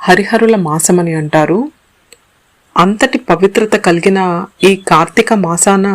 హరిహరుల మాసమని అంటారు. అంతటి పవిత్రత కలిగిన ఈ కార్తీక మాసాన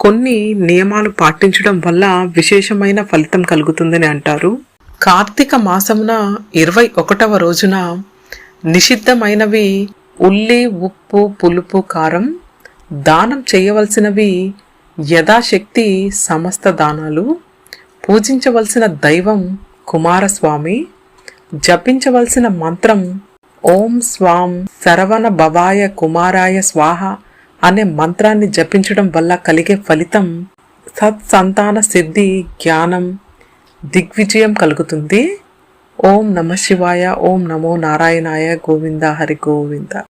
కొన్ని నియమాలు పాటించడం వల్ల విశేషమైన ఫలితం కలుగుతుందని అంటారు. కార్తీక మాసమున ఇరవై ఒకటవ రోజున నిషిద్ధమైనవి ఉల్లి ఉప్పు పులుపు కారం దానం చేయవలసినవి యథాశక్తి సమస్త దానాలు పూజించవలసిన దైవం కుమారస్వామి జపించవలసిన మంత్రం ఓం స్వాం శరవణ భవాయ కుమారాయ స్వాహ అనే మంత్రాన్ని జపించడం వల్ల కలిగే ఫలితం సత్సంతాన సిద్ధి జ్ఞానం దిగ్విజయం కలుగుతుంది. ఓం నమ శివాయ ఓం నమో నారాయణాయ గోవింద హరి గోవింద.